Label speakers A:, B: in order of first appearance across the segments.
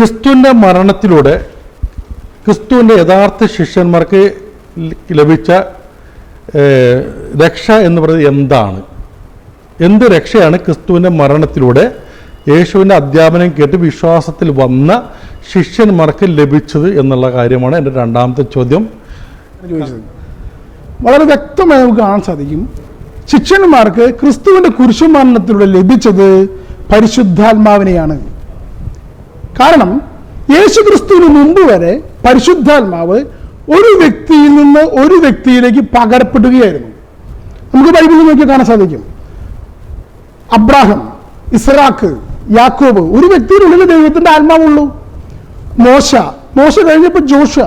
A: ക്രിസ്തുവിന്റെ മരണത്തിലൂടെ ക്രിസ്തുവിന്റെ യഥാർത്ഥ ശിഷ്യന്മാർക്ക് ലഭിച്ച രക്ഷ എന്ന് പറയുന്നത് എന്താണ്? എന്ത് രക്ഷയാണ് ക്രിസ്തുവിന്റെ മരണത്തിലൂടെ യേശുവിന്റെ അധ്യാപനം കേട്ട് വിശ്വാസത്തിൽ വന്ന ശിഷ്യന്മാർക്ക് ലഭിച്ചത് എന്നുള്ള കാര്യമാണ് എന്റെ രണ്ടാമത്തെ ചോദ്യം.
B: വളരെ വ്യക്തമായി നമുക്ക് കാണാൻ സാധിക്കും. ശിഷ്യന്മാർക്ക് ക്രിസ്തുവിന്റെ കുരിശുമരണത്തിലൂടെ ലഭിച്ചത് പരിശുദ്ധാത്മാവിനെയാണ്. കാരണം യേശു ക്രിസ്തുവിന് മുമ്പ് വരെ പരിശുദ്ധാത്മാവ് ഒരു വ്യക്തിയിൽ നിന്ന് ഒരു വ്യക്തിയിലേക്ക് പകരപ്പെടുകയായിരുന്നു. നമുക്ക് ബൈബിളിൽ നോക്കി കാണാൻ സാധിക്കും. അബ്രാഹം ഇസ്രാഖ് യാക്കോബ് ഒരു വ്യക്തിയിലുള്ളിൽ ദൈവത്തിന്റെ ആത്മാവുള്ളൂ. മോശ മോശ കഴിഞ്ഞപ്പോൾ ജോഷ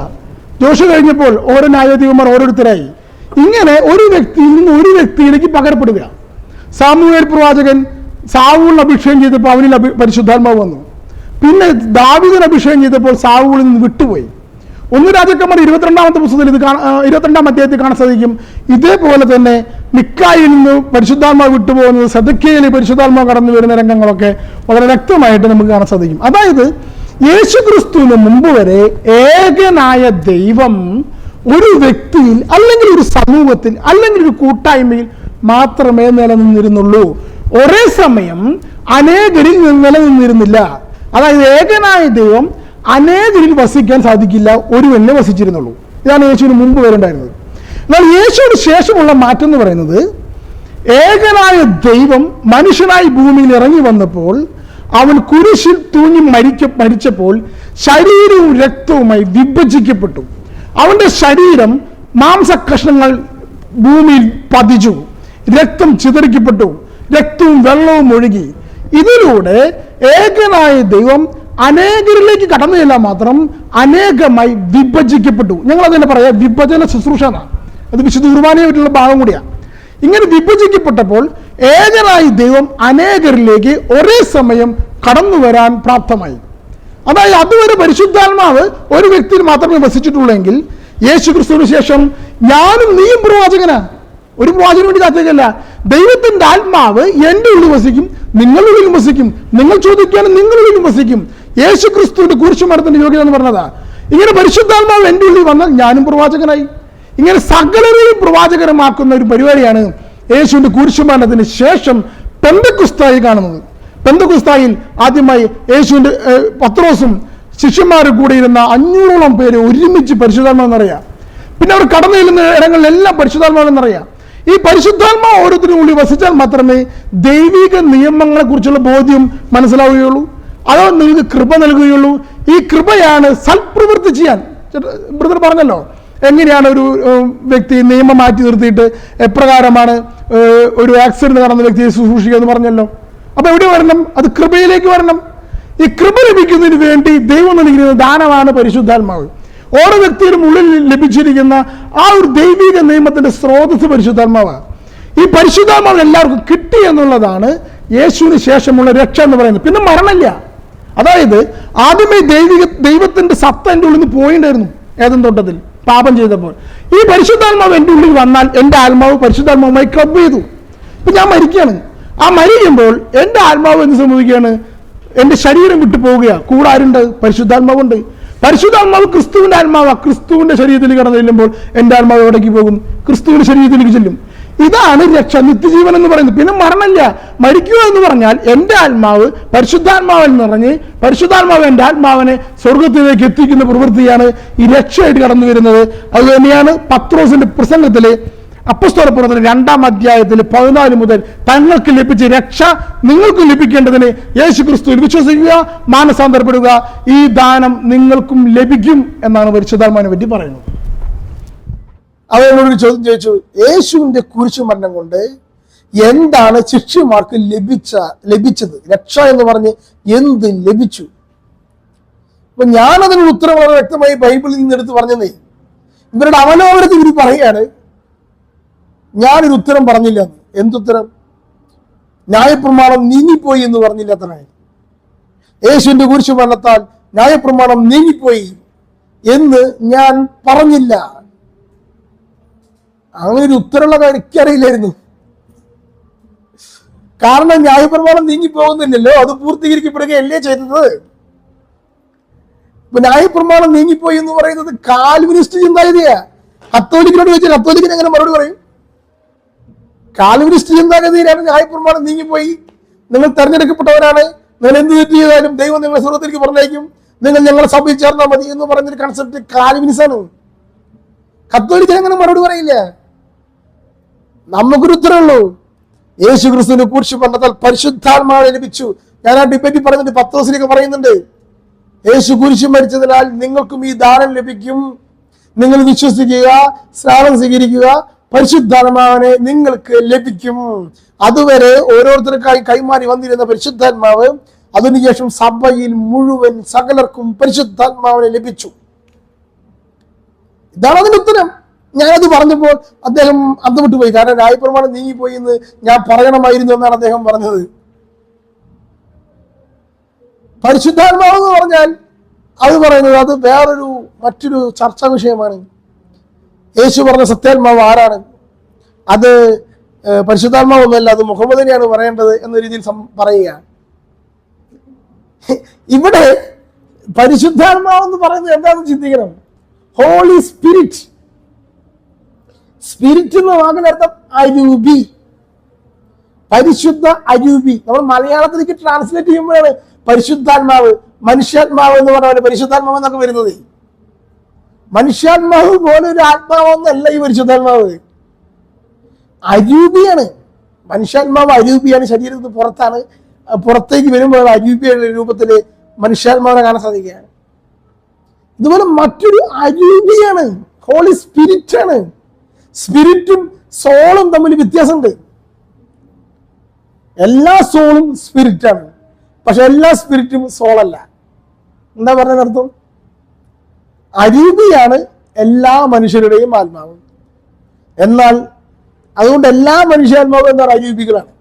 B: ജോഷ കഴിഞ്ഞപ്പോൾ ഓരോ ന്യായാധിപന്മാർ ഓരോരുത്തരായി. ഇങ്ങനെ ഒരു വ്യക്തിയിൽ നിന്ന് ഒരു വ്യക്തിയിലേക്ക് പകരപ്പെടുക. സാമൂഹ്യ പ്രവാചകൻ സാവൂളിന് അഭിഷേകം ചെയ്തപ്പോൾ അവനിൽ പരിശുദ്ധാത്മാവ് വന്നു. പിന്നെ ദാവിദിന് അഭിഷേകം ചെയ്തപ്പോൾ സാവൂളിൽ നിന്ന് വിട്ടുപോയി. ഒന്ന് രാജാക്കന്മാർ ഇരുപത്തിരണ്ടാമത്തെ പുസ്തകത്തിൽ ഇത് കാണാ- ഇരുപത്തിരണ്ടാം അധ്യായത്തിൽ കാണാൻ സാധിക്കും. ഇതേപോലെ തന്നെ മിക്കായിൽ നിന്ന് പരിശുദ്ധാത്മാവ് വിട്ടുപോകുന്നത് സദക്കയിൽ പരിശുദ്ധാത്മാവ് കടന്നു വരുന്ന രംഗങ്ങളൊക്കെ വളരെ വ്യക്തമായിട്ട് നമുക്ക് കാണാൻ സാധിക്കും. അതായത് യേശു ക്രിസ്തുവിന് മുമ്പ് വരെ ഏകനായ ദൈവം ഒരു വ്യക്തിയിൽ അല്ലെങ്കിൽ ഒരു സമൂഹത്തിൽ അല്ലെങ്കിൽ ഒരു കൂട്ടായ്മയിൽ മാത്രമേ നിലനിന്നിരുന്നുള്ളൂ. ഒരേ സമയം അനേകരിൽ നിലനിന്നിരുന്നില്ല. അതായത് ഏകനായ ദൈവം അനേകരിൽ വസിക്കാൻ സാധിക്കില്ല ഒരുവനെ വസിച്ചിരുന്നുള്ളൂ. ഇതാണ് യേശുവിന് മുമ്പ് വരേണ്ടായിരുന്നത് എന്നാൽ യേശുവിന് ശേഷമുള്ള മാറ്റം എന്ന് പറയുന്നത് ഏകനായ ദൈവം മനുഷ്യനായി ഭൂമിയിൽ ഇറങ്ങി വന്നപ്പോൾ അവൻ കുരിശിൽ തൂങ്ങി മരിക്ക മരിച്ചപ്പോൾ ശരീരവും രക്തവുമായി വിഭജിക്കപ്പെട്ടു. അവന്റെ ശരീരം മാംസ കഷ്ണങ്ങൾ ഭൂമിയിൽ പതിച്ചു. രക്തം ചിതറിക്കപ്പെട്ടു. രക്തവും വെള്ളവും ഒഴുകി. ഇതിലൂടെ ഏകനായ ദൈവം അനേകരിലേക്ക് കടന്നു ചെല്ലാൻ മാത്രം അനേകമായി വിഭജിക്കപ്പെട്ടു. ഞങ്ങൾ അതിനെ പറയാം വിഭജന ശുശ്രൂഷ എന്നാണ്. അത് വിശുദ്ധ കുർബാനയെ പറ്റിയുള്ള ഭാഗം കൂടിയാണ് ഇങ്ങനെ വിഭജിക്കപ്പെട്ടപ്പോൾ ഏകനായി ദൈവം അനേകരിലേക്ക് ഒരേ സമയം കടന്നു വരാൻ പ്രാപ്തമായി. അതായത് അതുവരെ പരിശുദ്ധാത്മാവ് ഒരു വ്യക്തിയിൽ മാത്രമേ വസിച്ചിട്ടുള്ളെങ്കിൽ യേശു ക്രിസ്തുവിന് ശേഷം ഞാനും നീയും പ്രവാചകനാ. ഒരു പ്രവാചകന് വേണ്ടി കാത്തേക്കല്ല ദൈവത്തിന്റെ ആത്മാവ് എന്റെ ഉള്ളിൽ വസിക്കും നിങ്ങളുടെ വസിക്കും. നിങ്ങൾ ചോദിക്കാൻ നിങ്ങളുടെ വസിക്കും. യേശു ക്രിസ്തുവിന്റെ കുരിശുമരത്തിന്റെ യോഗ്യത എന്ന് പറഞ്ഞതാ. ഇങ്ങനെ പരിശുദ്ധാത്മാവ് എന്റെ ഉള്ളിൽ വന്നാൽ ഞാനും പ്രവാചകനായി. ഇങ്ങനെ സകലരെയും പ്രവാചകരമാക്കുന്ന ഒരു പരിപാടിയാണ് യേശുവിന്റെ കുരിശുമരണത്തിന് ശേഷം പെന്തക്കുസ്തായി കാണുന്നത്. പെന്തക്കുസ്തായിൽ ആദ്യമായി യേശുവിന്റെ പത്രോസും ശിഷ്യന്മാരും കൂടെ ഇരുന്ന അഞ്ഞൂറോളം പേര് ഒരുമിച്ച് പരിശുദ്ധാത്മാവെന്നറിയാം. പിന്നെ അവർ കടന്നു ചെല്ലുന്ന ഇടങ്ങളിലെല്ലാം പരിശുദ്ധാത്മാവെന്നറിയാം. ഈ പരിശുദ്ധാത്മാവ് ഓരോരുത്തരും ഉള്ളിൽ വസിച്ചാൽ മാത്രമേ ദൈവിക നിയമങ്ങളെ കുറിച്ചുള്ള ബോധ്യം മനസ്സിലാവുകയുള്ളൂ. അതോ നിങ്ങൾക്ക് കൃപ നൽകുകയുള്ളൂ. ഈ കൃപയാണ് സൽപ്രവൃത്തി ചെയ്യാൻ. ബ്രദർ പറഞ്ഞല്ലോ എങ്ങനെയാണ് ഒരു വ്യക്തി നിയമം മാറ്റി നിർത്തിയിട്ട് എപ്രകാരമാണ് ഒരു ആക്സിഡന്റ് നടന്ന വ്യക്തിയെ ശുശ്രൂഷിക്കുക എന്ന് പറഞ്ഞല്ലോ. അപ്പൊ എവിടെ വരണം? അത് കൃപയിലേക്ക് വരണം. ഈ കൃപ ലഭിക്കുന്നതിന് വേണ്ടി ദൈവം നൽകുന്ന ദാനമാണ് പരിശുദ്ധാത്മാവ്. ഓരോ വ്യക്തിയുടെ ഉള്ളിൽ ലഭിച്ചിരിക്കുന്ന ആ ഒരു ദൈവിക നിയമത്തിന്റെ സ്രോതസ് പരിശുദ്ധാത്മാവ്. ഈ പരിശുദ്ധാത്മാവ് എല്ലാവർക്കും കിട്ടി എന്നുള്ളതാണ് യേശുവിന് ശേഷമുള്ള രക്ഷ എന്ന് പറയുന്നത്. പിന്നെ മരണമില്ല. അതായത് ആദ്യമേ ദൈവിക ദൈവത്തിന്റെ സത്ത എന്റെ ഉള്ളിൽ നിന്ന് പോയിണ്ടായിരുന്നു ഏതും തോട്ടത്തിൽ പാപം ചെയ്തപ്പോൾ. ഈ പരിശുദ്ധാത്മാവ് എന്റെ ഉള്ളിൽ വന്നാൽ എന്റെ ആത്മാവ് പരിശുദ്ധാത്മാവുമായി ക്ലബ് ചെയ്തു. ഇപ്പൊ ഞാൻ മരിക്കുകയാണ്. ആ മരിക്കുമ്പോൾ എന്റെ ആത്മാവ് എന്ത് സംഭവിക്കുകയാണ്? എന്റെ ശരീരം വിട്ടു പോവുകയാണ് കൂടെ ആരുണ്ട് പരിശുദ്ധാത്മാവുണ്ട്. പരിശുദ്ധാത്മാവ് ക്രിസ്തുവിന്റെ ആത്മാവ് ക്രിസ്തുവിന്റെ ശരീരത്തിൽ കടന്നു ചെല്ലുമ്പോൾ എന്റെ ആത്മാവ് എവിടേക്ക് പോകും? ക്രിസ്തുവിന്റെ ശരീരത്തിലേക്ക് ചെല്ലും. ഇതാണ് രക്ഷ നിത്യജീവൻ എന്ന് പറയുന്നത്. പിന്നെ മരണമില്ല. മരിക്കുക എന്ന് പറഞ്ഞാൽ എന്റെ ആത്മാവ് പരിശുദ്ധാത്മാവിൽ നിറഞ്ഞ് പരിശുദ്ധാത്മാവ് എന്റെ ആത്മാവിനെ സ്വർഗത്തിലേക്ക് എത്തിക്കുന്ന പ്രവൃത്തിയാണ് ഈ രക്ഷയായിട്ട് കടന്നു വരുന്നത് അത് തന്നെയാണ് പത്രോസിന്റെ പ്രസംഗത്തിൽ പ്രവർത്തനം രണ്ടാം അധ്യായത്തിൽ പതിനാല് മുതൽ തങ്ങൾക്ക് ലഭിച്ച രക്ഷ നിങ്ങൾക്ക് ലഭിക്കേണ്ടതിന് യേശു ക്രിസ്തുവിൽ വിശ്വസിക്കുക മാനസാന്തരപ്പെടുക. ഈ ദാനം നിങ്ങൾക്കും ലഭിക്കും എന്നാണ് പരിശുദ്ധാത്മാനെ പറ്റി പറയുന്നത്. അവരോട് ചോദ്യം ചോദിച്ചു യേശുവിന്റെ കുരിശു മരണം കൊണ്ട് എന്താണ് ശിഷ്യമാർക്ക് ലഭിച്ച ലഭിച്ചത്? രക്ഷ എന്ന് പറഞ്ഞ് എന്ത് ലഭിച്ചു? അപ്പൊ ഞാനതിന് ഉത്തരം വളരെ വ്യക്തമായി ബൈബിളിൽ നിന്ന് എടുത്ത് പറഞ്ഞതേ ഇവരുടെ അവലോകനത്തിൽ ഇവർ പറയുകയാണ് ഞാനൊരു ഉത്തരം പറഞ്ഞില്ല. എന്ന് എന്തുത്തരം? ന്യായപ്രമാണം നീങ്ങിപ്പോയി എന്ന് പറഞ്ഞില്ല യേശുവിന്റെ കുരിശു മരണത്താൽ ന്യായപ്രമാണം നീങ്ങിപ്പോയി എന്ന് ഞാൻ പറഞ്ഞില്ല. അങ്ങനെ ഒരു ഉത്തരമുള്ള കാര്യം എനിക്കറിയില്ലായിരുന്നു. കാരണം ന്യായപ്രമാണം നീങ്ങിപ്പോകുന്നില്ലല്ലോ. അത് പൂർത്തീകരിക്കപ്പെടുകയല്ലേ ചെയ്തത്? ഇപ്പൊ ന്യായപ്രമാണം നീങ്ങിപ്പോയി എന്ന് പറയുന്നത് കാൽവിനിസ്റ്റ് ചിന്താഗതിയാ കത്തോലിക്കിനോട് ചോദിച്ചാൽ കത്തോലിക്കിന് എങ്ങനെ മറുപടി പറയും? കാൽവിനിസ്റ്റ് ചിന്താഗതിയിലാണ് ന്യായപ്രമാണം നീങ്ങിപ്പോയി. നിങ്ങൾ തെരഞ്ഞെടുക്കപ്പെട്ടവരാണ്. നിങ്ങൾ എന്ത് തെറ്റ് ചെയ്താലും ദൈവം നിങ്ങളെ സ്വർഗത്തിലേക്ക് പറഞ്ഞേക്കും നിങ്ങൾ ഞങ്ങളെ സഭയിൽ ചേർന്നാൽ മതി എന്ന് പറഞ്ഞൊരു കൺസെപ്റ്റ് കാൽവിനിസാണ് കത്തോലിക്കൻ അങ്ങനെ മറുപടി പറയില്ല. നമുക്കൊരു ഉത്തരവുള്ളൂ യേശു ക്രിസ്തുവിനെ കുറിച്ച് പണ്ടത്താൽ പരിശുദ്ധാത്മാവ് ലഭിച്ചു. ഞാൻ ആ ഡിബേറ്റിൽ പറയുന്നുണ്ട് പത്ത് ദിവസത്തിലേക്ക് പറയുന്നുണ്ട്. യേശു കുരിശു മരിച്ചതിനാൽ നിങ്ങൾക്കും ഈ ദാനം ലഭിക്കും. നിങ്ങൾ വിശ്വസിക്കുക സ്നാനം സ്വീകരിക്കുക പരിശുദ്ധാത്മാവിനെ നിങ്ങൾക്ക് ലഭിക്കും. അതുവരെ ഓരോരുത്തർക്കായി കൈമാറി വന്നിരുന്ന പരിശുദ്ധാത്മാവ് അതിനുശേഷം സഭയിൽ മുഴുവൻ സകലർക്കും പരിശുദ്ധാത്മാവിനെ ലഭിച്ചു. ഇതാണ് അതിന്റെ ഉത്തരം. ഞാനത് പറഞ്ഞപ്പോൾ അദ്ദേഹം അന്തമിട്ട് പോയി. കാരണം രായപ്രമാണം നീങ്ങിപ്പോയി എന്ന് ഞാൻ പറയണമായിരുന്നു എന്നാണ് അദ്ദേഹം പറഞ്ഞത്. പരിശുദ്ധാത്മാവ് എന്ന് പറഞ്ഞാൽ അത് പറയുന്നത് അത് വേറൊരു മറ്റൊരു ചർച്ചാ വിഷയമാണ്. യേശു പറഞ്ഞ സത്യാത്മാവ് ആരാണ്? അത് പരിശുദ്ധാത്മാവൊന്നുമല്ല അത് മുഹമ്മദിനെയാണ് പറയേണ്ടത് എന്ന രീതിയിൽ പറയുക ഇവിടെ പരിശുദ്ധാത്മാവെന്ന് പറയുന്നത് എന്താണെന്ന് ചിന്തിക്കണം? ഹോളി സ്പിരിറ്റ് സ്പിരിറ്റ് എന്ന വാക്കിന്റെ അർത്ഥം അരൂപി. പരിശുദ്ധ അരൂപി. നമ്മൾ മലയാളത്തിലേക്ക് ട്രാൻസ്ലേറ്റ് ചെയ്യുമ്പോഴാണ് പരിശുദ്ധാത്മാവ് മനുഷ്യാത്മാവ് എന്ന് പറഞ്ഞ പരിശുദ്ധാത്മാവ് എന്നൊക്കെ വരുന്നത്. മനുഷ്യാത്മാവ് പോലെ ഒരു ആത്മാവൊന്നല്ല ഈ പരിശുദ്ധാത്മാവ്. അരൂപിയാണ്. മനുഷ്യാത്മാവ് അരൂപിയാണ്. ശരീരത്തിന് പുറത്താണ്. പുറത്തേക്ക് വരുമ്പോൾ അരൂപിയുടെ രൂപത്തിൽ മനുഷ്യാത്മാവിനെ കാണാൻ സാധിക്കുകയാണ്. ഇതുപോലെ മറ്റൊരു അരൂപിയാണ്. ഹോളി സ്പിരിറ്റ് ആണ്. സ്പിരിറ്റും സോളും തമ്മിൽ വ്യത്യാസമുണ്ട്. എല്ലാ സോളും സ്പിരിറ്റാണ് പക്ഷെ എല്ലാ സ്പിരിറ്റും സോളല്ല എന്താ പറഞ്ഞ അരൂപിയാണ് എല്ലാ മനുഷ്യരുടെയും ആത്മാവ്. എന്നാൽ അതുകൊണ്ട് എല്ലാ മനുഷ്യാത്മാവും എന്താണ്? അരൂപികളാണ്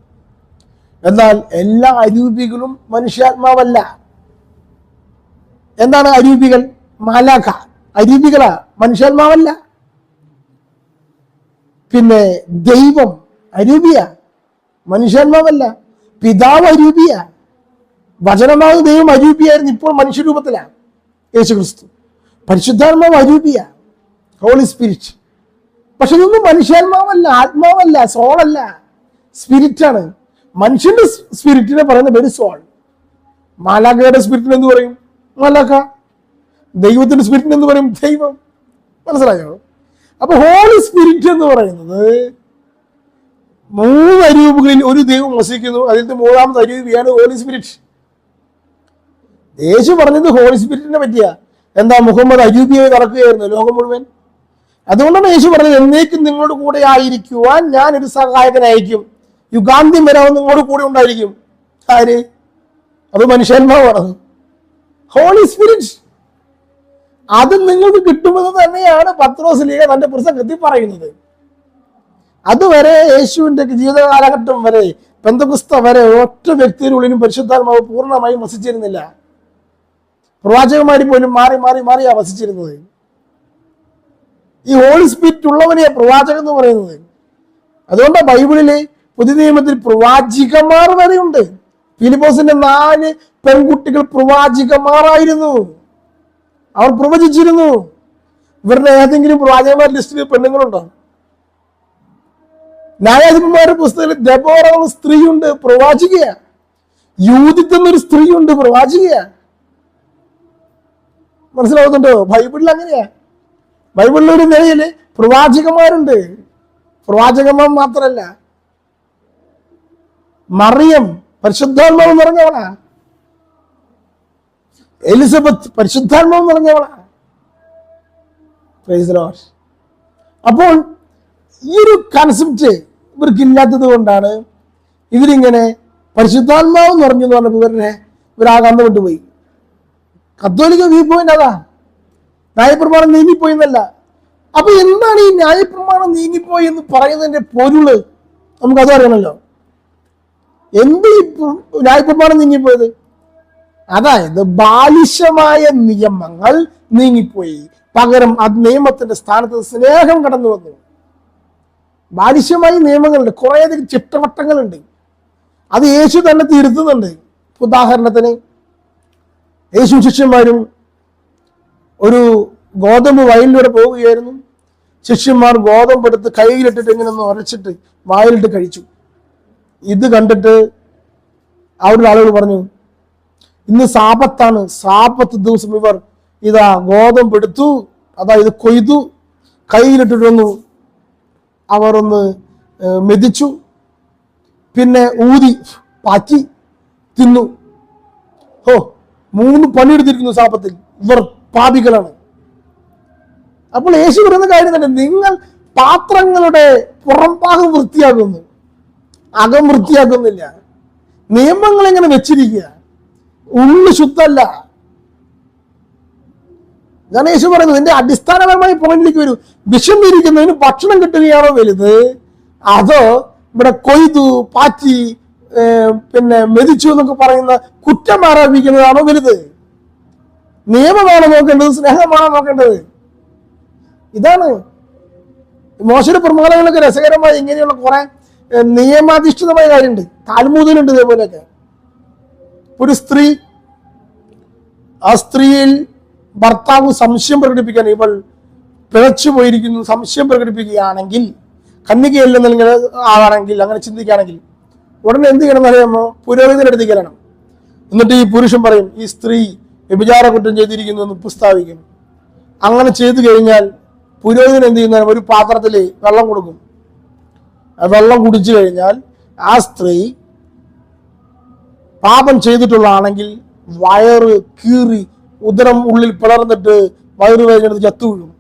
B: എന്നാൽ എല്ലാ അരൂപികളും മനുഷ്യാത്മാവല്ല. എന്താണ് അരൂപികൾ മാലാഖ അരൂപികളാ മനുഷ്യാത്മാവല്ല. പിന്നെ ദൈവം അരൂപിയ. മനുഷ്യാത്മാവല്ല. പിതാവ് അരൂപിയ. വചനമാവ് ദൈവം അരൂപിയായിരുന്നു. ഇപ്പോൾ മനുഷ്യരൂപത്തിലാണ് യേശു ക്രിസ്തു പരിശുദ്ധാത്മാവ് അരൂപിയ ഹോളി സ്പിരിറ്റ് പക്ഷെ ഇതൊന്നും മനുഷ്യാത്മാവല്ല ആത്മാവല്ല സോളല്ല. സ്പിരിറ്റ് ആണ്. മനുഷ്യന്റെ സ്പിരിറ്റിനെ പറയുന്ന പേര് സോൾ. മാലാഖയുടെ സ്പിരിറ്റിന് എന്ത് പറയും? മാലാഖ. ദൈവത്തിന്റെ സ്പിരിറ്റിന് എന്ത് പറയും? ദൈവം. മനസ്സിലായോ? അപ്പൊ ഹോളി സ്പിരിറ്റ് എന്ന് പറയുന്നത് മൂന്ന് അരൂപുകളിൽ ഒരു ദൈവം വസിക്കുന്നു. അതിലത്തെ മൂന്നാമത്തെ അരൂപിയാണ് ഹോളി സ്പിരിറ്റ് യേശു പറഞ്ഞത് ഹോളി സ്പിരിറ്റിനെ പറ്റിയ. എന്താ മുഹമ്മദ് അരൂപിയായി നടക്കുകയായിരുന്നു ലോകം മുഴുവൻ? അതുകൊണ്ടാണ് യേശു പറഞ്ഞത് എന്നേക്കും നിങ്ങളുടെ കൂടെ ആയിരിക്കുവാൻ ഞാൻ ഒരു സഹായകനായിരിക്കും. അയക്കും യുഗാന്ത്യം വരെ നിങ്ങളുടെ കൂടെ ഉണ്ടായിരിക്കും. ആര്? അത് മനുഷ്യന്മാരാണ് ഹോളി സ്പിരിറ്റ് അത് നിങ്ങൾക്ക് കിട്ടുമെന്ന് തന്നെയാണ് പത്രോസ് തന്റെ പ്രസംഗത്തിൽ പറയുന്നത്. അതുവരെ യേശുവിന്റെ ജീവിത കാലഘട്ടം വരെ പെന്തകുസ്ത വരെ ഒറ്റ വ്യക്തിയുടെ ഉള്ളിലും പരിശുദ്ധാത്മാവ് പൂർണമായും വസിച്ചിരുന്നില്ല. പ്രവാചകന്മാരിൽ പോലും മാറി മാറി മാറി വസിച്ചിരുന്നത്. ഈ ഹോളി സ്പിരിറ്റ് ഉള്ളവനെ പ്രവാചകൻ എന്ന് പറയുന്നത്. അതുകൊണ്ടാണ് ബൈബിളിലെ പുതിയ നിയമത്തിൽ പ്രവാചികമാർ വരെയുണ്ട്. ഫിലിപ്പോസിന്റെ നാല് പെൺകുട്ടികൾ പ്രവാചികമാറായിരുന്നു അവർ പ്രവചിച്ചിരുന്നു. ഇവരുടെ ഏതെങ്കിലും പ്രവാചകന്മാർ ലിസ്റ്റിൽ പെണ്ണുങ്ങളുണ്ടോ? ന്യായാധിപന്മാരുടെ പുസ്തകത്തിൽ ദബോറ സ്ത്രീയുണ്ട് പ്രവാചികയാ. യൂതിത്ത് എന്നൊരു സ്ത്രീയുണ്ട് പ്രവാചികയ. മനസ്സിലാവുന്നുണ്ടോ? ബൈബിളിൽ അങ്ങനെയാ. ബൈബിളിൽ ഒരു നിലയിൽ പ്രവാചകന്മാരുണ്ട്. പ്രവാചകന്മാർ മാത്രല്ല. മറിയം പരിശുദ്ധാത്മാവ് നിറഞ്ഞവളാ എലിസബത്ത് പരിശുദ്ധാത്മാവ് നിറഞ്ഞവളാ അപ്പോൾ ഈ ഒരു കൺസെപ്റ്റ് ഇവർക്ക് ഇല്ലാത്തത് കൊണ്ടാണ് ഇവരിങ്ങനെ പരിശുദ്ധാത്മാവ് നിറഞ്ഞു എന്ന് പറഞ്ഞപ്പോൾ ഇവരുടെ ഇവരാകാന്ത വിട്ടുപോയി. കത്തോലിക്ക വ്യൂ പോയിന്റ് അതാ. ന്യായപ്രമാണം നീങ്ങിപ്പോയി എന്നല്ല. അപ്പൊ എന്താണ് ഈ ന്യായപ്രമാണം നീങ്ങിപ്പോയി എന്ന് പറയുന്നതിന്റെ പൊരുൾ? നമുക്കത് അറിയണമല്ലോ എന്ത് ഈ പ്ര- ന്യായപ്രമാണം നീങ്ങിപ്പോയത്? അതായത് ബാലിശമായ നിയമങ്ങൾ നീങ്ങിപ്പോയി. പകരം ആ നിയമത്തിന്റെ സ്ഥാനത്ത് സ്നേഹം കടന്നു വന്നു. ബാലിശമായ നിയമങ്ങളുണ്ട്. കുറേയധികം ചിട്ടവട്ടങ്ങളുണ്ട്. അത് യേശു തന്നെ തിരുത്തുന്നുണ്ട്. ഉദാഹരണത്തിന് യേശു ശിഷ്യന്മാരും ഒരു ഗോതമ്പ് വയലിലൂടെ പോവുകയായിരുന്നു. ശിഷ്യന്മാർ ഗോതമ്പ് എടുത്ത് കയ്യിലിട്ടിട്ട് ഇങ്ങനെ ഒന്ന് ഉരച്ചിട്ട് വായിലിട്ട് കഴിച്ചു. ഇത് കണ്ടിട്ട് അവരുടെ ആളുകൾ പറഞ്ഞു ഇന്ന് സാപത്താണ് സാപത്ത് ദിവസം ഇവർ ഇതാ ഗോതമ്പ് എടുത്തു അതാ ഇത് കൊയ്തു കയ്യിലിട്ടിട്ടൊന്നു അവർ ഒന്ന് മെതിച്ചു. പിന്നെ ഊതി പാറ്റി തിന്നു. ഓ മൂന്ന് പണിയെടുത്തിരിക്കുന്നു ശാപത്തിൽ ഇവർ പാപികളാണ്. അപ്പോൾ യേശു പറയുന്ന കാര്യം തന്നെ നിങ്ങൾ പാത്രങ്ങളുടെ പുറംഭാഗം വൃത്തിയാകുന്നു അകം വൃത്തിയാക്കുന്നില്ല. നിയമങ്ങൾ എങ്ങനെ വെച്ചിരിക്കുക. ഉള്ളു ശുദ്ധല്ല ഞാൻ യേശു പറയുന്നത്. ഇതിന്റെ അടിസ്ഥാനപരമായ പോയിന്റിലേക്ക് വരും. വിശന്നിരിക്കുന്നതിന് ഭക്ഷണം കിട്ടുകയാണോ വലുത്? അതോ ഇവിടെ കൊയ്തു പാറ്റി പിന്നെ മെതിച്ചു എന്നൊക്കെ പറയുന്ന കുറ്റം ആരോപിക്കുന്നതാണോ വലുത്? നിയമമാണോ നോക്കേണ്ടത്? സ്നേഹമാണോ നോക്കേണ്ടത്? ഇതാണ്. മോശയുടെ പ്രമാണങ്ങളൊക്കെ രസകരമായി ഇങ്ങനെയുള്ള കുറെ നിയമാധിഷ്ഠിതമായ കാര്യമുണ്ട്. താൽമൂതിലുണ്ട് ഇതേപോലെയൊക്കെ. ഒരു സ്ത്രീ ആ സ്ത്രീയിൽ ഭർത്താവ് സംശയം പ്രകടിപ്പിക്കാൻ ഇവൾ പിഴച്ചു പോയിരിക്കുന്നു സംശയം പ്രകടിപ്പിക്കുകയാണെങ്കിൽ കന്യകയല്ലെന്നിങ്ങനെ ആണെങ്കിൽ അങ്ങനെ ചിന്തിക്കുകയാണെങ്കിൽ ഉടനെ എന്ത് ചെയ്യണം അറിയാമോ? പുരോഹിതന്റെ അടുത്തേക്ക് ചെല്ലണം. എന്നിട്ട് ഈ പുരുഷൻ പറയും ഈ സ്ത്രീ വ്യഭിചാര കുറ്റം ചെയ്തിരിക്കുന്നു എന്ന് പ്രസ്താവിക്കും. അങ്ങനെ ചെയ്തു കഴിഞ്ഞാൽ പുരോഹിതൻ എന്ത് ചെയ്യുന്ന ഒരു പാത്രത്തിൽ വെള്ളം കൊടുക്കും. വെള്ളം കുടിച്ചു കഴിഞ്ഞാൽ ആ സ്ത്രീ പാപം ചെയ്തിട്ടുള്ളതാണെങ്കിൽ വയറ് കീറി ഉദരം ഉള്ളിൽ പിളർന്നിട്ട് വയറ് വേദനെടുത്ത് ചത്തു വീഴും.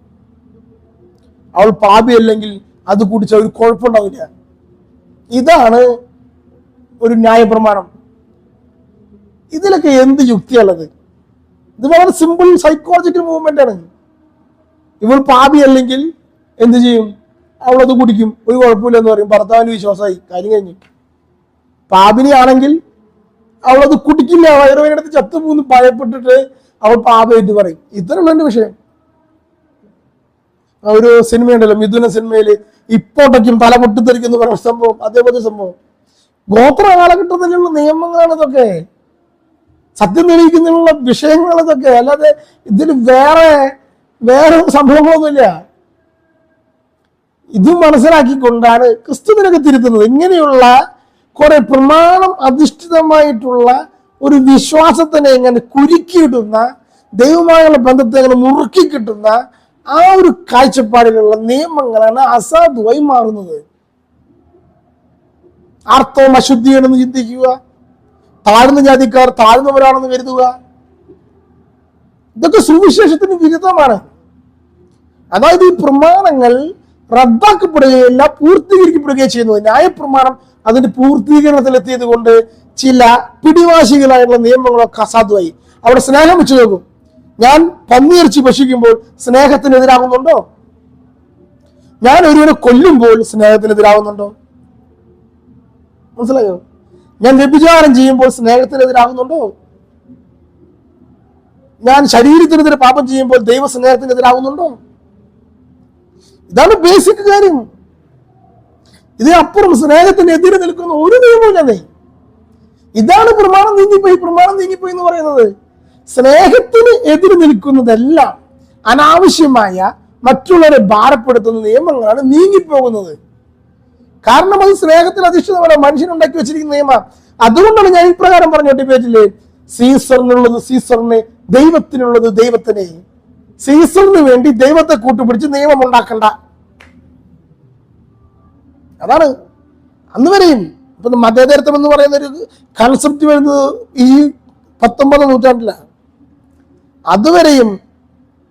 B: അവൾ പാപിയല്ലെങ്കിൽ അത് കുടിച്ച ഒരു കുഴപ്പമുണ്ടാവില്ല. ഇതാണ് ഒരു ന്യായപ്രമാണം. ഇതിലൊക്കെ എന്ത് യുക്തിയുള്ളത്? ഇത് വളരെ സിമ്പിൾ സൈക്കോളജിക്കൽ മൂവ്മെന്റ് ആണ്. ഇവൾ പാപി അല്ലെങ്കിൽ എന്ത് ചെയ്യും? അവളത് കുടിക്കും. ഒരു കുഴപ്പമില്ല എന്ന് പറയും. ഭർത്താവിന് വിശ്വാസമായി. കാര്യം കഴിഞ്ഞു. പാപിനിയാണെങ്കിൽ അവളത് കുടിക്കില്ല. വയറുവേനടുത്ത് ചത്തുപോന്ന് ഭയപ്പെട്ടിട്ട് അവൾ പാപമായിട്ട് പറയും. ഇത്രയുള്ള എന്റെ വിഷയം. ഒരു സിനിമയുണ്ടല്ലോ. മിഥുന സിനിമയിൽ ഇപ്പോട്ടയ്ക്കും തല പൊട്ടിത്തെറിക്കുന്ന പറയുന്ന സംഭവം. അതേപോലെ സംഭവം. ഗോത്ര കാലഘട്ടത്തിലുള്ള നിയമങ്ങളാണ് ഇതൊക്കെ. സത്യം തെളിയിക്കുന്നതിനുള്ള വിഷയങ്ങൾ ഇതൊക്കെ. അല്ലാതെ ഇതിന് വേറെ വേറെ സംഭവങ്ങളൊന്നുമില്ല. ഇത് മനസ്സിലാക്കിക്കൊണ്ടാണ് ക്രിസ്തുവിനൊക്കെ തിരുത്തുന്നത്. ഇങ്ങനെയുള്ള കുറെ പ്രമാണം അധിഷ്ഠിതമായിട്ടുള്ള ഒരു വിശ്വാസത്തിനെ എങ്ങനെ കുരുക്കിയിടുന്ന ദൈവമായുള്ള ബന്ധത്തെ എങ്ങനെ മുറുക്കി കിട്ടുന്ന ആ ഒരു കാഴ്ചപ്പാടിലുള്ള നിയമങ്ങളാണ് അസാധുവായി മാറുന്നത്. ആർത്തവം അശുദ്ധിയാണെന്ന് ചിന്തിക്കുക. താഴ്ന്ന ജാതിക്കാർ താഴ്ന്നവരാണെന്ന് കരുതുക. ഇതൊക്കെ സുവിശേഷത്തിന് വിരുദ്ധമാണ്. അതായത് ഈ പ്രമാണങ്ങൾ റദ്ദാക്കപ്പെടുകയല്ല പൂർത്തീകരിക്കപ്പെടുകയും ചെയ്യുന്നത് ന്യായപ്രമാണം അതിന്റെ പൂർത്തീകരണത്തിലെത്തിയത് കൊണ്ട് ചില പിടിവാശികളായിട്ടുള്ള നിയമങ്ങളൊക്കെ അസാധുവായി. അവിടെ സ്നേഹം വെച്ച് നോക്കും. ഞാൻ പന്നിയിറച്ചി ഭക്ഷിക്കുമ്പോൾ സ്നേഹത്തിനെതിരാകുന്നുണ്ടോ ഞാൻ ഒരുവനെ കൊല്ലുമ്പോൾ സ്നേഹത്തിനെതിരാകുന്നുണ്ടോ മനസ്സിലായോ? ഞാൻ വ്യഭിചാരം ചെയ്യുമ്പോൾ സ്നേഹത്തിനെതിരാകുന്നുണ്ടോ? ഞാൻ ശരീരത്തിനെതിരെ പാപം ചെയ്യുമ്പോൾ ദൈവ സ്നേഹത്തിനെതിരാകുന്നുണ്ടോ? ഇതാണ് ബേസിക് കാര്യം. ഇതിനപ്പുറം സ്നേഹത്തിനെതിരെ നിൽക്കുന്ന ഒരു ഞാൻ ഇതാണ് പ്രമാണം നീങ്ങിപ്പോയി പ്രമാണം നീങ്ങിപ്പോയി എന്ന് പറയുന്നത്. സ്നേഹത്തിന് എതിര് നിൽക്കുന്നതെല്ലാം അനാവശ്യമായ മറ്റുള്ളവരെ ഭാരപ്പെടുത്തുന്ന നിയമങ്ങളാണ് നീങ്ങിപ്പോകുന്നത്. കാരണം അത് സ്നേഹത്തിൽ അധിഷ്ഠിതമല്ല മനുഷ്യൻ ഉണ്ടാക്കി വെച്ചിരിക്കുന്ന നിയമം. അതുകൊണ്ടാണ് ഞാൻ ഇപ്രകാരം പറഞ്ഞു ഡിബേറ്റിൽ സീസറിനുള്ളത് സീസറിനെ ദൈവത്തിനുള്ളത് ദൈവത്തിനെ. സീസറിന് വേണ്ടി ദൈവത്തെ കൂട്ടുപിടിച്ച് നിയമം ഉണ്ടാക്കണ്ട. അതാണ്. അന്ന് വരെയും ഇപ്പൊ മതേതരത്വം എന്ന് പറയുന്ന ഒരു കൺസെപ്റ്റ് വരുന്നത് ഈ പത്തൊമ്പതാം നൂറ്റാണ്ടിലാണ്. അതുവരെയും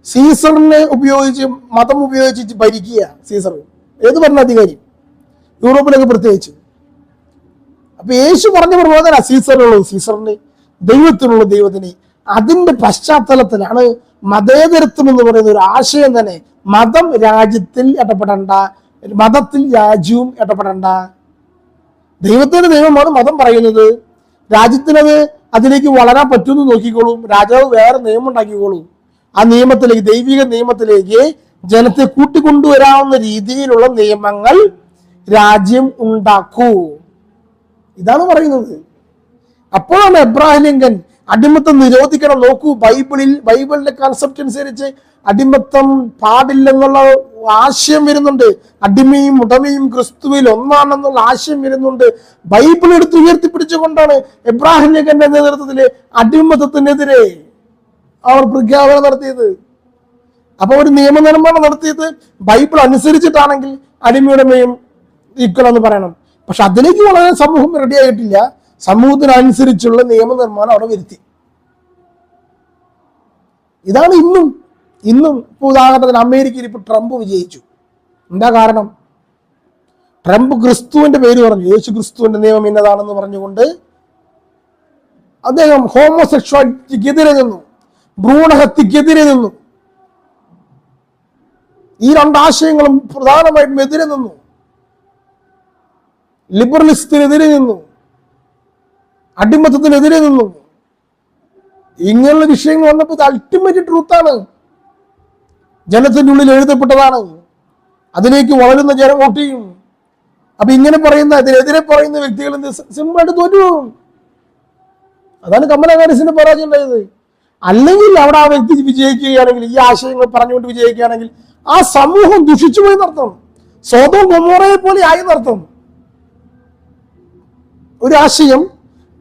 B: സീസറിനെ ഉപയോഗിച്ച് മതം ഉപയോഗിച്ച് ഭരിക്കുക സീസർ. ഏത് ഭരണാധികാരി? യൂറോപ്പിലൊക്കെ പ്രത്യേകിച്ച്. അപ്പൊ യേശു പറഞ്ഞ പ്രബോധന സീസറിനുള്ളത് സീസറിന് ദൈവത്തിനുള്ള ദൈവത്തിനെ അതിന്റെ പശ്ചാത്തലത്തിലാണ് മതേതരത്വം എന്ന് പറയുന്ന ഒരു ആശയം തന്നെ മതം രാജ്യത്തിൽ ഇടപെടണ്ട മതത്തിൽ രാജ്യവും ഇടപെടണ്ട. ദൈവത്തിന്റെ ദൈവമാണ് മതം പറയുന്നത്. രാജ്യത്തിനത് അതിലേക്ക് വളരാൻ പറ്റുമെന്ന് നോക്കിക്കോളും. രാജാവ് വേറെ നിയമം ഉണ്ടാക്കിക്കോളും. ആ നിയമത്തിലേക്ക് ദൈവിക നിയമത്തിലേക്ക് ജനത്തെ കൂട്ടിക്കൊണ്ടുവരാവുന്ന രീതിയിലുള്ള നിയമങ്ങൾ രാജ്യം ഉണ്ടാക്കൂ. ഇതാണ് പറയുന്നത്. അപ്പോഴാണ് എബ്രാഹിം ലിങ്കൻ അടിമത്തം നിരോധിക്കണം. നോക്കൂ ബൈബിളിൽ ബൈബിളിന്റെ കൺസെപ്റ്റ് അനുസരിച്ച് അടിമത്തം പാടില്ലെന്നുള്ള ആശയം വരുന്നുണ്ട്. അടിമയും ഉടമയും ക്രിസ്തുവിൽ ഒന്നാണെന്നുള്ള ആശയം വരുന്നുണ്ട്. ബൈബിൾ എടുത്ത് ഉയർത്തിപ്പിടിച്ചുകൊണ്ടാണ് എബ്രാഹിം ലിങ്കന്റെ നേതൃത്വത്തിൽ അടിമത്തത്തിനെതിരെ അവർ പ്രഖ്യാപനം നടത്തിയത്. അപ്പൊ ഒരു നിയമനിർമ്മാണം നടത്തിയത് ബൈബിൾ അനുസരിച്ചിട്ടാണെങ്കിൽ അടിമയുടമയും ഈക്വൽ എന്ന് പറയണം. പക്ഷെ അതിലേക്ക് വളരെ സമൂഹം റെഡി ആയിട്ടില്ല. സമൂഹത്തിനനുസരിച്ചുള്ള നിയമനിർമ്മാണം അവിടെ വരുത്തി. ഇതാണ് ഇന്നും ഇന്നും ഇപ്പൊ ഉദാഹരണത്തിന് അമേരിക്കയിൽ ഇപ്പൊ ട്രംപ് വിജയിച്ചു. എന്താ കാരണം? ട്രംപ് ക്രിസ്തുവിന്റെ പേര് പറഞ്ഞു. യേശു ക്രിസ്തുവിന്റെ നിയമം ഇന്നതാണെന്ന് പറഞ്ഞുകൊണ്ട് അദ്ദേഹം ഹോമോസെക്ഷുവാലിറ്റിക്കെതിരെ നിന്നു. ഭ്രൂണഹത്യക്കെതിരെ നിന്നു. ഈ രണ്ടാശയങ്ങളും പ്രധാനമായിട്ടും എതിരെ നിന്നു. ലിബറലിസത്തിനെതിരെ നിന്നു. അടിമത്തത്തിനെതിരെ നിന്നു. ഇങ്ങനെയുള്ള വിഷയങ്ങൾ വന്നപ്പോൾ ഇത് അൾട്ടിമേറ്റ് ട്രൂത്താണ് ജനത്തിന്റെ ഉള്ളിൽ എഴുതപ്പെട്ടതാണ്. അതിലേക്ക് വളരുന്ന ജനം വോട്ട് ചെയ്യും. അപ്പൊ ഇങ്ങനെ പറയുന്ന അതിനെതിരെ പറയുന്ന വ്യക്തികൾ എന്ത് സിമ്പിളായിട്ട് തോറ്റുപോകും. അതാണ് കമല ഹാരിസിന്റെ പരാജയം ഉണ്ടായത്. അല്ലെങ്കിൽ അവിടെ ആ വ്യക്തി വിജയിക്കുകയാണെങ്കിൽ ഈ ആശയങ്ങൾ പറഞ്ഞുകൊണ്ട് വിജയിക്കുകയാണെങ്കിൽ ആ സമൂഹം ദുഷിച്ചു പോയി നടത്തും സ്വതം കൊമോറയെ പോലെ ആയി നടത്തും ഒരു ആശയം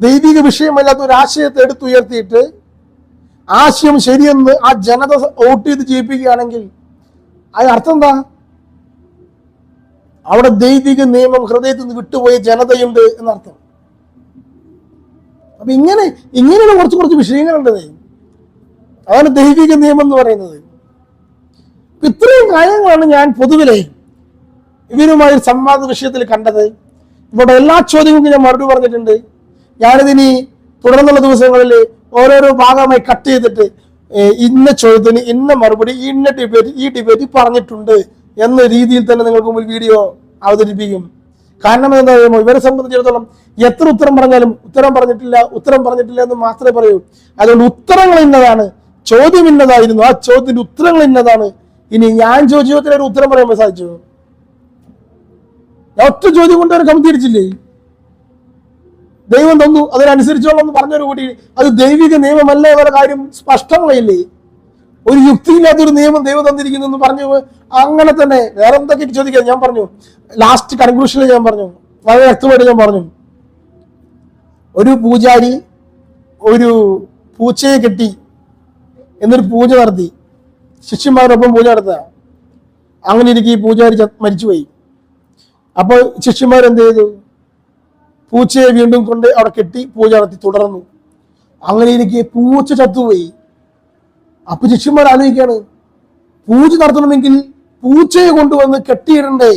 B: ദൈവിക വിഷയമല്ലാത്ത ഒരു ആശയത്തെ എടുത്തുയർത്തിയിട്ട് ആശയം ശരിയെന്ന് ആ ജനത വോട്ട് ചെയ്ത് ജയിപ്പിക്കുകയാണെങ്കിൽ അതിന് അർത്ഥം എന്താ? അവിടെ ദൈവിക നിയമം ഹൃദയത്തിൽ നിന്ന് വിട്ടുപോയ ജനതയുണ്ട് എന്നർത്ഥം. അപ്പൊ ഇങ്ങനെ ഇങ്ങനെയുള്ള കുറച്ച് കുറച്ച് വിഷയങ്ങളുണ്ട് അതാണ് ദൈവിക നിയമം എന്ന് പറയുന്നത്. ഇത്രയും കാര്യങ്ങളാണ് ഞാൻ പൊതുവിലെ ഇവരുമായി സംവാദ വിഷയത്തിൽ കണ്ടത്. ഇവിടെ എല്ലാ ചോദ്യങ്ങൾക്കും ഞാൻ മറുപടി പറഞ്ഞിട്ടുണ്ട്. ഞാനിതിനി തുടർന്നുള്ള ദിവസങ്ങളിൽ ഓരോരോ ഭാഗമായി കട്ട് ചെയ്തിട്ട് ഇന്ന ചോദ്യത്തിന് ഇന്ന മറുപടി ഇന്ന ഡിബേറ്റ് ഈ ഡിബേറ്റ് പറഞ്ഞിട്ടുണ്ട് എന്ന രീതിയിൽ തന്നെ നിങ്ങൾക്ക് മുമ്പിൽ വീഡിയോ അവതരിപ്പിക്കും. കാരണം എന്താ പറയുമോ ഇവരെ സംബന്ധിച്ചിടത്തോളം എത്ര ഉത്തരം പറഞ്ഞാലും ഉത്തരം പറഞ്ഞിട്ടില്ല ഉത്തരം പറഞ്ഞിട്ടില്ല എന്ന് മാത്രമേ പറയൂ. അതുകൊണ്ട് ഉത്തരങ്ങൾ ഇന്നതാണ് ചോദ്യം ഇന്നതായിരുന്നു. ആ ചോദ്യത്തിന്റെ ഉത്തരങ്ങൾ ഇന്നതാണ്. ഇനി ഞാൻ ചോദിച്ചു ഒരു ഉത്തരം പറയാൻ സാധിച്ചു? ഒറ്റ ചോദ്യം കൊണ്ട് അവർ കമത്തിരിച്ചില്ലേ ദൈവം തന്നു അതിനനുസരിച്ചോളം എന്ന് പറഞ്ഞൊരു കൂടി അത് ദൈവിക നിയമമല്ല എന്നൊരു കാര്യം സ്പഷ്ടമായില്ലേ? ഒരു യുക്തിയില്ലാത്തൊരു നിയമം ദൈവം തന്നിരിക്കുന്നു എന്ന് പറഞ്ഞു. അങ്ങനെ തന്നെ വേറെ എന്തൊക്കെ ചോദിക്കാം? ഞാൻ പറഞ്ഞു. ലാസ്റ്റ് കൺക്ലൂഷനിൽ ഞാൻ പറഞ്ഞു. വളരെ വ്യക്തമായിട്ട് ഞാൻ പറഞ്ഞു. ഒരു പൂജാരി ഒരു പൂച്ചയെ കെട്ടി എന്നൊരു പൂജ നടത്തി. ശിഷ്യന്മാരോടൊപ്പം പൂജ നടത്തുക. അങ്ങനെ ഇരിക്കും ഈ പൂജാരി മരിച്ചുപോയി. അപ്പോൾ ശിഷ്യന്മാരെന്ത് ചെയ്തു പൂച്ചയെ വീണ്ടും കൊണ്ട് അവിടെ കെട്ടി പൂജ നടത്തി തുടർന്നു. അങ്ങനെ എനിക്ക് പൂച്ച ചത്തുപോയി. അപ്പൊ ശിഷ്യന്മാർ ആലോചിക്കാണ് പൂജ നടത്തണമെങ്കിൽ പൂച്ചയെ കൊണ്ടുവന്ന് കെട്ടിയിടണ്ടേ?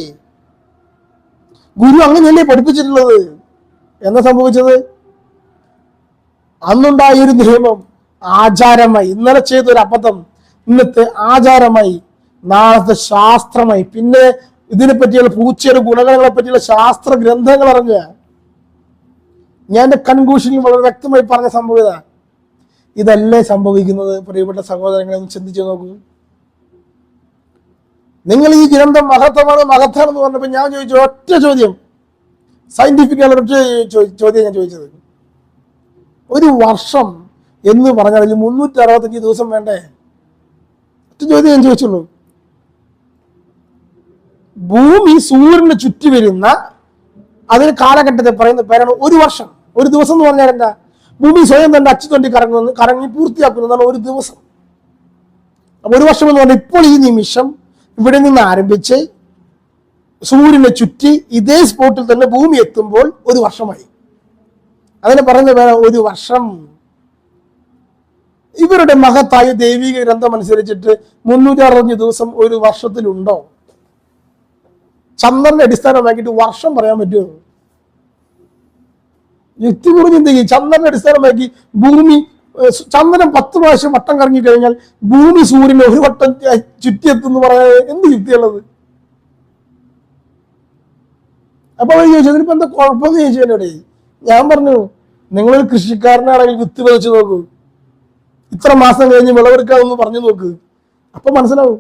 B: ഗുരു അങ്ങനെയല്ലേ പഠിപ്പിച്ചിട്ടുള്ളത്? എന്താ സംഭവിച്ചത്? അന്നുണ്ടായ ഒരു നിയമം ആചാരമായി ഇന്നലെ ചെയ്തൊരു അബദ്ധം ഇന്നത്തെ ആചാരമായി നാളത്തെ ശാസ്ത്രമായി പിന്നെ ഇതിനെ പറ്റിയുള്ള പൂച്ചയുടെ ഗുണങ്ങളെ പറ്റിയുള്ള ശാസ്ത്ര ഗ്രന്ഥങ്ങൾ അറിഞ്ഞ് ഞാൻ എന്റെ കൺക്ലൂഷനിൽ വളരെ വ്യക്തമായി പറഞ്ഞ സംഭവം ഇതാ. ഇതല്ലേ സംഭവിക്കുന്നത്? പ്രിയപ്പെട്ട സഹോദരങ്ങളെ ഒന്ന് ചിന്തിച്ചു നോക്കൂ. നിങ്ങൾ ഈ ഗ്രന്ഥം മഹത്വമാണ് മഹത്താണെന്ന് പറഞ്ഞപ്പോൾ ഞാൻ ചോദിച്ച ഒറ്റ ചോദ്യം. സയന്റിഫിക് ഒറ്റ ചോദ്യം ഞാൻ ചോദിച്ചത്. ഒരു വർഷം എന്ന് പറഞ്ഞാൽ മുന്നൂറ്റി അറുപത്തഞ്ച് ദിവസം വേണ്ടേ? ഒറ്റ ചോദ്യം ഞാൻ ചോദിച്ചുള്ളൂ. ഭൂമി സൂര്യന് ചുറ്റി വരുന്ന അതിന് കാലഘട്ടത്തെ പറയുന്ന പേരാണ് ഒരു വർഷം. ഒരു ദിവസം എന്ന് പറഞ്ഞാൽ എന്താ? ഭൂമി സ്വയം തന്നെ അച്ചുതൊണ്ടി കറങ്ങുന്നു കറങ്ങി പൂർത്തിയാക്കുന്നതാണ് ഒരു ദിവസം. അപ്പൊ ഒരു വർഷം എന്ന് പറഞ്ഞാൽ ഇപ്പോൾ ഈ നിമിഷം ഇവിടെ നിന്ന് ആരംഭിച്ച് സൂര്യനെ ചുറ്റി ഇതേ സ്പോട്ടിൽ തന്നെ ഭൂമി എത്തുമ്പോൾ ഒരു വർഷമായി. അതിന് പറയുന്ന പേരാണ് ഒരു വർഷം. ഇവരുടെ മഹത്തായ ദൈവിക ഗ്രന്ഥം അനുസരിച്ചിട്ട് മുന്നൂറ്റി അറുപത്തഞ്ച് ദിവസം ഒരു വർഷത്തിലുണ്ടോ? ചന്ദ്രനെ അടിസ്ഥാനമാക്കിയിട്ട് വർഷം പറയാൻ പറ്റുമോ? യുക്തിപൂർവം ചിന്തിക്കും. ചന്ദ്രനെ അടിസ്ഥാനമാക്കി ഭൂമി ചന്ദ്രൻ പത്ത് പ്രാവശ്യം വട്ടം കറങ്ങി കഴിഞ്ഞാൽ ഭൂമി സൂര്യനെ ഒരു വട്ടം ചുറ്റിയെത്തുന്നു പറയാൻ എന്ത് യുക്തിയുള്ളത്? അപ്പൊ അവർ ചോദിച്ചു അതിനിപ്പോ എന്താ കുഴപ്പമെന്ന് ചോദിച്ചു എന്നോട് ഞാൻ പറഞ്ഞു നിങ്ങളൊരു കൃഷിക്കാരനാണെങ്കിൽ വിത്ത് വിതച്ച് നോക്കൂ. ഇത്ര മാസം കഴിഞ്ഞ് വിളവെടുക്കാമെന്ന് പറഞ്ഞു നോക്ക്. അപ്പൊ മനസ്സിലാവും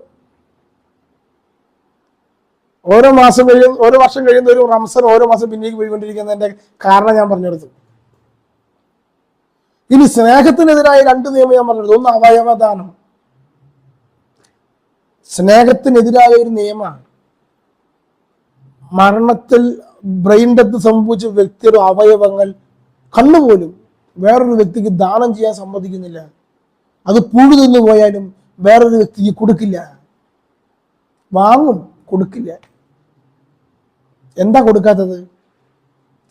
B: ഓരോ മാസം കഴിയും ഓരോ വർഷം കഴിയുന്ന ഒരു റംസൻ ഓരോ മാസം പിന്നേക്ക് പോയിക്കൊണ്ടിരിക്കുന്നതിന്റെ കാരണം ഞാൻ പറഞ്ഞെടുത്തു. ഇനി സ്നേഹത്തിനെതിരായ രണ്ട് നിയമം ഞാൻ പറഞ്ഞെടുത്തു. ഒന്ന് അവയവദാനം. സ്നേഹത്തിനെതിരായ ഒരു നിയമമാണ്. മരണത്തിൽ ബ്രെയിൻ ഡെത്ത് സംഭവിച്ച വ്യക്തിയുടെ അവയവങ്ങൾ കണ്ണുപോലും വേറൊരു വ്യക്തിക്ക് ദാനം ചെയ്യാൻ സമ്മതിക്കുന്നില്ല. അത് പുഴു തിന്നു പോയാലും വേറൊരു വ്യക്തിക്ക് കൊടുക്കില്ല. വാങ്ങും കൊടുക്കില്ല. എന്താ കൊടുക്കാത്തത്?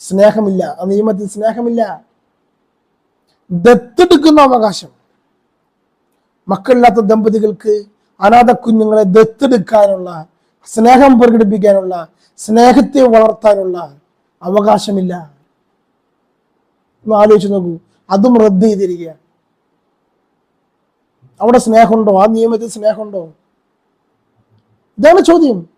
B: സ്നേഹമില്ല. ആ നിയമത്തിൽ സ്നേഹമില്ല. ദത്തെടുക്കുന്ന അവകാശം. മക്കളില്ലാത്ത ദമ്പതികൾക്ക് അനാഥ കുഞ്ഞുങ്ങളെ ദത്തെടുക്കാനുള്ള സ്നേഹം പ്രകടിപ്പിക്കാനുള്ള സ്നേഹത്തെ വളർത്താനുള്ള അവകാശമില്ല. ഒന്ന് ആലോചിച്ച് നോക്കൂ. അതും റദ്ദ് ചെയ്തിരിക്കുക അവിടെ സ്നേഹമുണ്ടോ? ആ നിയമത്തിൽ സ്നേഹമുണ്ടോ? ഇതാണ് ചോദ്യം.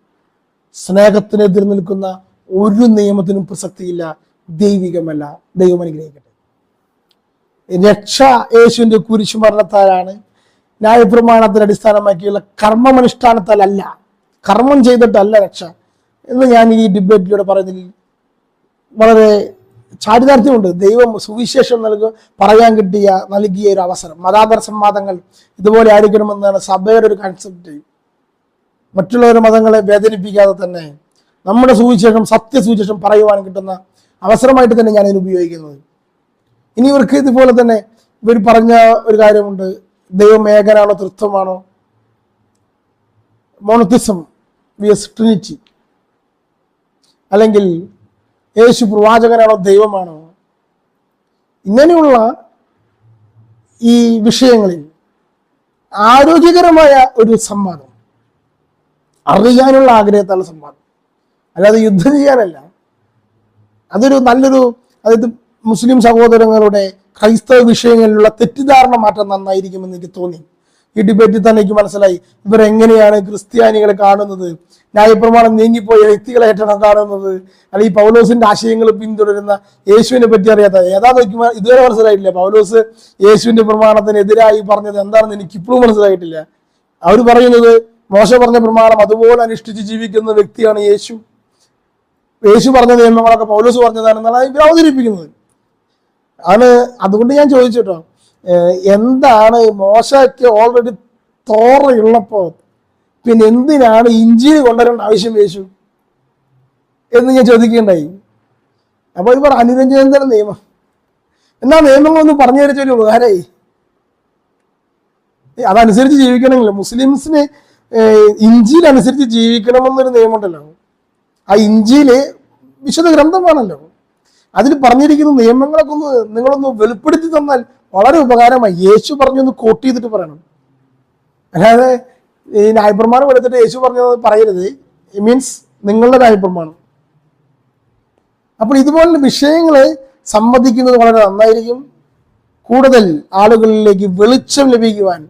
B: സ്നേഹത്തിനെതിർ നിൽക്കുന്ന ഒരു നിയമത്തിനും പ്രസക്തിയില്ല ദൈവികമല്ല. ദൈവം അനുഗ്രഹിക്കട്ടെ. രക്ഷ യേശുവിന്റെ കുരിശു മരണത്താലാണ് ന്യായപ്രമാണത്തിന് അടിസ്ഥാനമാക്കിയുള്ള കർമ്മമനുഷ്ഠാനത്താലല്ല കർമ്മം ചെയ്തിട്ടല്ല രക്ഷ. എന്ന് ഞാൻ ഈ ഡിബേറ്റിലൂടെ പറയുന്നതിൽ വളരെ ചാരിതാർത്ഥ്യമുണ്ട്. ദൈവം സുവിശേഷം നൽകുക പറയാൻ കിട്ടിയ നൽകിയ ഒരു അവസരം. മതാന്തര സംവാദങ്ങൾ ഇതുപോലെ ആയിരിക്കണമെന്നാണ് സഭയുടെ ഒരു കൺസെപ്റ്റ് മറ്റുള്ളവരുടെ മതങ്ങളെ വേദനിപ്പിക്കാതെ തന്നെ നമ്മുടെ സുവിശേഷം സത്യസുവിശേഷം പറയുവാൻ കിട്ടുന്ന അവസരമായിട്ട് തന്നെ ഞാൻ ഇതിന് ഉപയോഗിക്കുന്നത്. ഇനി ഇവർക്ക് ഇതുപോലെ തന്നെ ഇവർ പറഞ്ഞ ഒരു കാര്യമുണ്ട്. ദൈവം ഏകനാണോ തൃത്വമാണോ? മോണത്തിസം വി എസ് ട്രിനിറ്റി അല്ലെങ്കിൽ യേശു പ്രവാചകനാണോ ദൈവമാണോ? ഇങ്ങനെയുള്ള ഈ വിഷയങ്ങളിൽ ആരോഗ്യകരമായ ഒരു സംവാദം അറിയാനുള്ള ആഗ്രഹത്താലുള്ള സംവാദം അല്ലാതെ യുദ്ധം ചെയ്യാനല്ല. അതൊരു നല്ലൊരു അതായത് മുസ്ലിം സഹോദരങ്ങളുടെ ക്രൈസ്തവ വിഷയങ്ങളിലുള്ള തെറ്റിദ്ധാരണ മാറ്റം നന്നായിരിക്കുമെന്ന് എനിക്ക് തോന്നി. ഈ ഡിബേറ്റിൽ തന്നെ എനിക്ക് മനസ്സിലായി. ഇവരെങ്ങനെയാണ് ക്രിസ്ത്യാനികളെ കാണുന്നത്? ന്യായപ്രമാണം നീങ്ങിപ്പോയ വ്യക്തികളായിട്ടാണ് കാണുന്നത്? അല്ലെങ്കിൽ പൗലോസിന്റെ ആശയങ്ങൾ പിന്തുടരുന്ന യേശുവിനെ പറ്റി അറിയാത്ത ഏതാ നോക്കുമ്പോൾ ഇതുവരെ മനസ്സിലായിട്ടില്ല. പൗലോസ് യേശുവിന്റെ പ്രമാണത്തിനെതിരായി പറഞ്ഞത് എന്താണെന്ന് എനിക്ക് ഇപ്പോഴും മനസ്സിലായിട്ടില്ല. അവർ പറയുന്നത് മോശ പറഞ്ഞ പ്രമാണം അതുപോലെ അനുഷ്ഠിച്ച് ജീവിക്കുന്ന വ്യക്തിയാണ് യേശു. യേശു പറഞ്ഞ നിയമങ്ങളൊക്കെ പൗലോസ് പറഞ്ഞതാണെന്നാണ് ഇവർ അവതരിപ്പിക്കുന്നത്. ആണ് അതുകൊണ്ട് ഞാൻ ചോദിച്ചിട്ടോ എന്താണ് മോശയ്ക്ക് ഓൾറെഡി തോറയുള്ളപ്പോ പിന്നെ എന്തിനാണ് ഇഞ്ചിൽ കൊണ്ടുവരേണ്ട ആവശ്യം യേശു? എന്ന് ഞാൻ ചോദിക്കുകയുണ്ടായി. അപ്പൊ ഇവർ അനുരഞ്ജനന്തര നിയമം. എന്നാ നിയമങ്ങളൊന്നും പറഞ്ഞു തരച്ചൊരു ഉപകാരമായി. അതനുസരിച്ച് ജീവിക്കണമെങ്കിൽ മുസ്ലിംസിന് ഇഞ്ചിയിൽ അനുസരിച്ച് ജീവിക്കണമെന്നൊരു നിയമമുണ്ടല്ലോ. ആ ഇഞ്ചിയിൽ വിശുദ്ധ ഗ്രന്ഥമാണല്ലോ. അതിൽ പറഞ്ഞിരിക്കുന്ന നിയമങ്ങളൊക്കെ ഒന്ന് നിങ്ങളൊന്ന് വെളിപ്പെടുത്തി തന്നാൽ വളരെ ഉപകാരമായി. യേശു പറഞ്ഞൊന്ന് കോട്ട് ചെയ്തിട്ട് പറയണം. അല്ലാതെ ഈ നായപ്രമാണം എടുത്തിട്ട് യേശു പറഞ്ഞത് പറയരുത്. മീൻസ് നിങ്ങളുടെ നായപ്രമാണം അപ്പോൾ ഇതുപോലുള്ള വിഷയങ്ങളെ സംവദിക്കുന്നത് വളരെ നന്നായിരിക്കും. കൂടുതൽ ആളുകളിലേക്ക് വെളിച്ചം ലഭിക്കുവാൻ